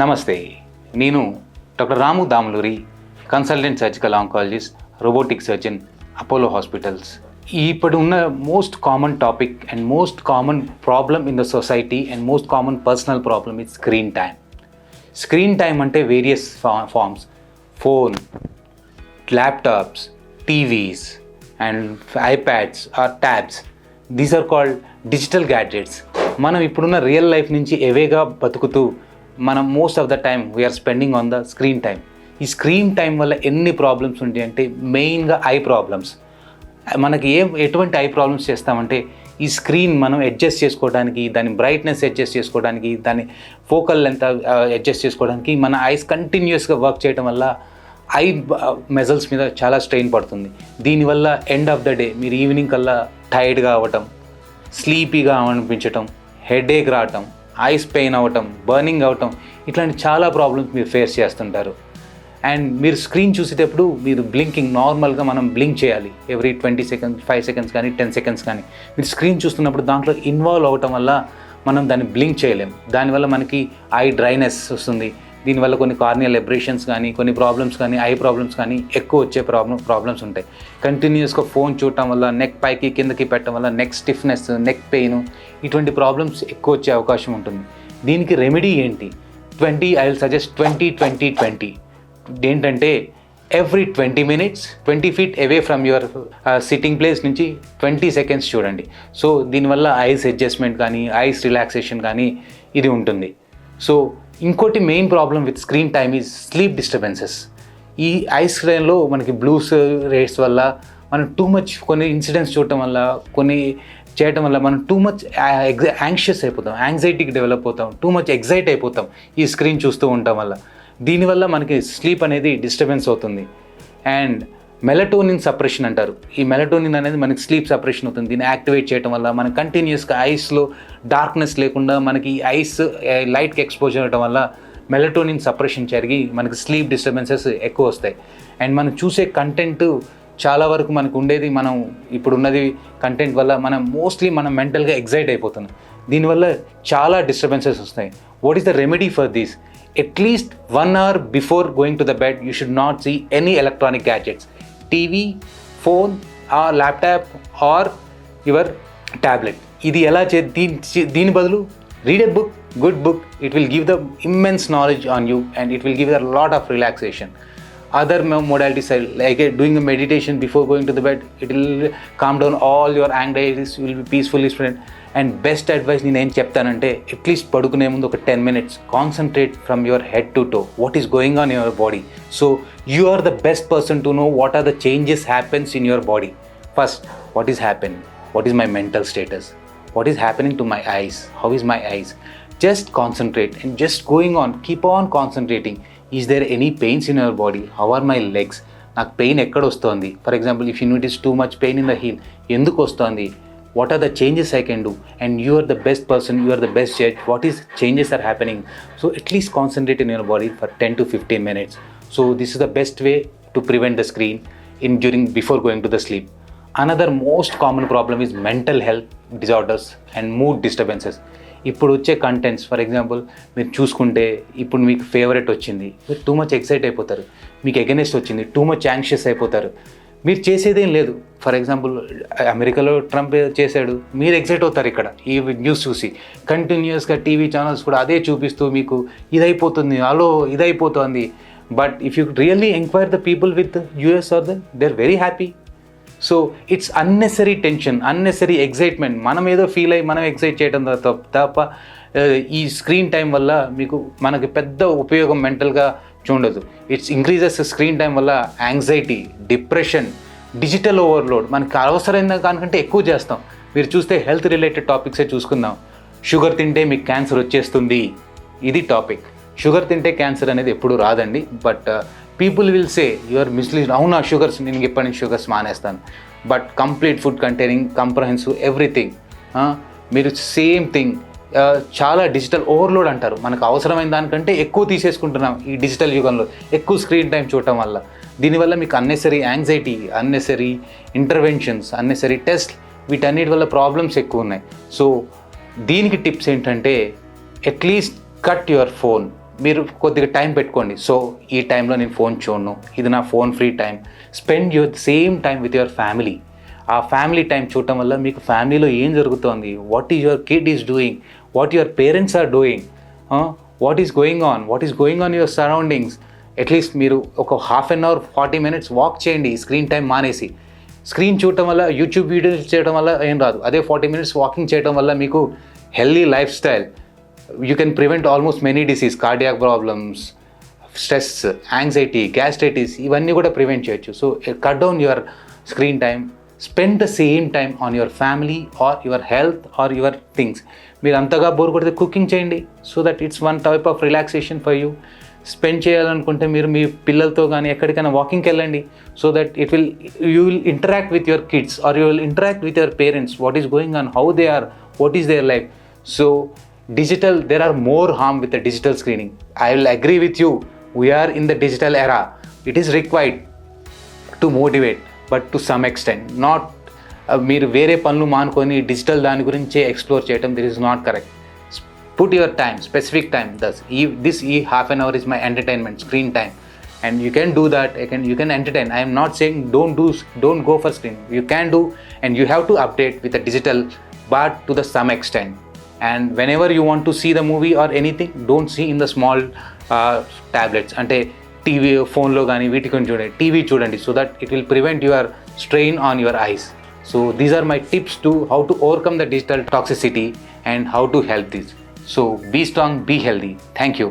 నమస్తే. నేను doctor Ramu Damuluri consultant surgical oncologist robotic surgeon Apollo hospitals. ఇప్పుడు ఉన్న most common topic and most common problem in the society and most common personal problem is screen time screen time అంటే various forms phone laptops TVs and iPads or tabs these are called digital gadgets మనం ఇప్పుడున్న real life నుంచి ఎవేగా బతుకుతూ మనం most of the time we are spending on the screen time ఈ screen time వల్ల ఎన్ని ప్రాబ్లమ్స్ ఉంటాయి అంటే మెయిన్గా ఐ ప్రాబ్లమ్స్ మనకి ఏం ఎటువంటి ఐ ప్రాబ్లమ్స్ చేస్తామంటే ఈ స్క్రీన్ మనం అడ్జస్ట్ చేసుకోవడానికి దాని బ్రైట్నెస్ అడ్జస్ట్ చేసుకోవడానికి దాని ఫోకల్ లెంత్ అడ్జస్ట్ చేసుకోవడానికి మన ఐస్ కంటిన్యూస్గా వర్క్ చేయడం వల్ల ఐ మెజల్స్ uh, మీద చాలా స్ట్రెయిన్ పడుతుంది. దీనివల్ల ఎండ్ ఆఫ్ ద డే మీరు ఈవినింగ్ కల్లా టైర్డ్గా అవ్వటం స్లీపీగా అనిపించటం హెడేక్ రావటం ఐస్ పెయిన్ అవ్వటం బర్నింగ్ అవ్వటం ఇట్లాంటి చాలా ప్రాబ్లమ్స్ మీరు ఫేస్ చేస్తుంటారు. అండ్ మీరు స్క్రీన్ చూసేటప్పుడు మీరు బ్లింకింగ్ నార్మల్గా మనం బ్లింక్ చేయాలి. Every twenty seconds five seconds కానీ టెన్ సెకండ్స్ కానీ. మీరు స్క్రీన్ చూస్తున్నప్పుడు దాంట్లో ఇన్వాల్వ్ అవ్వటం వల్ల మనం దాన్ని బ్లింక్ చేయలేం. దానివల్ల మనకి ఐ డ్రైనెస్ వస్తుంది. దీనివల్ల కొన్ని కార్నియల్ ఎబ్రేషన్స్ కానీ కొన్ని ప్రాబ్లమ్స్ కానీ ఐ ప్రాబ్లమ్స్ కానీ ఎక్కువ వచ్చే ప్రాబ్లమ్ ప్రాబ్లమ్స్ ఉంటాయి. కంటిన్యూస్గా ఫోన్ చూడటం వల్ల నెక్ పైకి కిందకి పెట్టడం వల్ల నెక్ స్టిఫ్నెస్ నెక్ పెయిన్ ఇటువంటి ప్రాబ్లమ్స్ ఎక్కువ వచ్చే అవకాశం ఉంటుంది. దీనికి రెమెడీ ఏంటి? Twenty I will suggest twenty twenty twenty ఏంటంటే every twenty minutes twenty feet away from your sitting place నుంచి ట్వంటీ సెకండ్స్ చూడండి. సో దీనివల్ల ఐస్ అడ్జస్ట్మెంట్ కానీ ఐస్ రిలాక్సేషన్ కానీ ఇది ఉంటుంది. సో ఇంకోటి main problem with screen time is sleep disturbances ఈ ఐ స్క్రీన్లో మనకి బ్లూస్ రేట్స్ వల్ల మనం టూ మచ్ కొన్ని ఇన్సిడెంట్స్ చూడటం వల్ల కొన్ని చేయటం వల్ల మనం టూ మచ్ యాంగ్షియస్ అయిపోతాం. యాంగ్జైటీకి డెవలప్ అవుతాం. టూ మచ్ ఎగ్జైట్ అయిపోతాం ఈ స్క్రీన్ చూస్తూ ఉండటం వల్ల. దీనివల్ల మనకి స్లీప్ అనేది డిస్టర్బెన్స్ అవుతుంది. అండ్ మెలటోనిన్ సప్రెషన్ అంటారు. ఈ మెలటోనిన్ అనేది మనకి స్లీప్ సప్రెషన్ అవుతుంది. దీన్ని యాక్టివేట్ చేయడం వల్ల మనం కంటిన్యూస్గా ఐస్లో డార్క్నెస్ లేకుండా మనకి ఐస్ లైట్కి ఎక్స్పోజర్ అవ్వడం వల్ల మెలటోనిన్ సప్రెషన్ జరిగి మనకి స్లీప్ డిస్టర్బెన్సెస్ ఎక్కువ వస్తాయి. అండ్ మనం చూసే కంటెంట్ చాలా వరకు మనకు ఉండేది మనం ఇప్పుడు ఉన్నది కంటెంట్ వల్ల మనం మోస్ట్లీ మనం మెంటల్గా ఎగ్జైట్ అయిపోతున్నాం. దీనివల్ల చాలా డిస్టర్బెన్సెస్ వస్తాయి. What is the remedy for these? at least one hour before going to the bed you should not see any electronic gadgets TV phone or laptop or your tablet ఇది ఎలా చే దీని దీని బదులు read a book good book it will give the immense knowledge on you and it will give the lot of relaxation other mo- modalities are like uh, doing a meditation before going to the bed it will calm down all your anxieties you will be peacefully spent And best advice నేను ఏం చెప్తానంటే at least పడుకునే ముందు ఒక ten minutes concentrate from your head to toe what is going on your body so you are the best person to know what are the changes happens in your body first what is happen what is my mental status what is happening to my eyes how is my eyes just concentrate and just going on keep on concentrating is there any pains in your body how are my legs నాకు pain ఎక్కడ వస్తుంది? For example if you is too much pain in the heel ఎందుకు వస్తుంది? What are the changes I can do and you are the best person you are the best judge what is changes are happening so at least concentrate in your body for ten to fifteen minutes so this is the best way to prevent the screen in during before going to the sleep another most common problem is mental health disorders and mood disturbances ఇప్పుడు వచ్చే contents for example మీరు చూసుకుంటే ఇప్పుడు మీకు favourite వచ్చింది. మీరు too much excite అయిపోతారు. మీకు ఎగనెస్ట్ వచ్చింది. టూ మచ్ యాంగ్షియస్ అయిపోతారు. మీరు చేసేదేం లేదు. ఫర్ ఎగ్జాంపుల్ అమెరికాలో ట్రంప్ చేశాడు. మీరు ఎగ్జైట్ అవుతారు ఇక్కడ. ఈ న్యూస్ చూసి. కంటిన్యూస్గా టీవీ ఛానల్స్ కూడా అదే చూపిస్తూ మీకు ఇదైపోతుంది. అలో ఇదైపోతుంది. But if you really enquire the people with us or the they are very happy so it's unnecessary tension unnecessary excitement మనం ఏదో ఫీల్ అయ్యి మనం ఎగ్జైట్ చేయడం తప్ప తప్ప ఈ స్క్రీన్ టైం వల్ల మీకు మనకి పెద్ద ఉపయోగం మెంటల్గా చూడదు ఇట్స్ ఇంక్రీజెస్ స్క్రీన్ టైం వల్ల యాంగ్జైటీ డిప్రెషన్ డిజిటల్ ఓవర్లోడ్ మనకి అవసరమైన దానికంటే ఎక్కువ చేస్తాం. మీరు చూస్తే హెల్త్ రిలేటెడ్ టాపిక్సే చూసుకుందాం. షుగర్ తింటే మీకు క్యాన్సర్ వచ్చేస్తుంది. ఇది టాపిక్ షుగర్ తింటే క్యాన్సర్ అనేది ఎప్పుడు రాదండి. But people will say your mislead అవునా షుగర్స్ నేను ఎప్పటి నుంచి షుగర్స్ మానేస్తాను but complete food containing comprehensive everything మీరు సేమ్ థింగ్ చాలా డిజిటల్ ఓవర్లోడ్ అంటారు. మనకు అవసరమైన దానికంటే ఎక్కువ తీసేసుకుంటున్నాం ఈ డిజిటల్ యుగంలో. ఎక్కువ స్క్రీన్ టైం చూడటం వల్ల. దీనివల్ల మీకు unnecessary anxiety unnecessary interventions unnecessary test వీటన్నిటి వల్ల ప్రాబ్లమ్స్ ఎక్కువ ఉన్నాయి. సో దీనికి టిప్స్ ఏంటంటే అట్లీస్ట్ కట్ యువర్ ఫోన్ మీరు కొద్దిగా టైం పెట్టుకోండి. సో ఈ టైంలో నేను ఫోన్ చూడను. ఇది నా phone free time. Spend your same time with your family. ఆ ఫ్యామిలీ టైం చూడటం వల్ల మీకు ఫ్యామిలీలో ఏం జరుగుతోంది? What is your kid is doing what your parents are doing what is going on what is going on your surroundings at least మీరు ఒక half an hour forty minutes walk చేయండి screen time మానేసి. Screen చూడటం వల్ల YouTube videos చేయడం వల్ల ఏం రాదు. అదే ఫార్టీ మినిట్స్ వాకింగ్ చేయడం వల్ల మీకు healthy lifestyle you can prevent almost many disease cardiac problems stress anxiety gastritis ఇవన్నీ కూడా ప్రివెంట్ చేయొచ్చు. So cut down your screen time spend the same time on your family or your health or your things. మీరు అంతగా bore కొడితే cooking చేయండి so that it's one type of relaxation for you. Spend చేయాలనుకుంటే మీరు మీ పిల్లలతో కానీ ఎక్కడికైనా వాకింగ్కి వెళ్ళండి so that it will you will interact with your kids or you will interact with your parents what is going on how they are what is their life. So digital there are more harm with the digital screening. I will agree with you we are in the digital era. It is required to motivate. But to some extent not మీరు వేరే పనులు మానుకొని digital దాని గురించే explore చేయడం this is not correct put your time specific time thus ఈ this ఈ half an hour is my entertainment screen time and you can do that you can you can entertain i am not saying don't do don't go for screen you can do and you have to update with the digital but to the some extent and whenever you want to see the movie or anything don't see in the small uh, tablets అంటే TV ఫోన్లో కానీ వీటి కొంచెం చూడండి TV చూడండి so that it will prevent your strain on your eyes so these are my tips to how to overcome the digital toxicity and how to help this so be strong be healthy thank you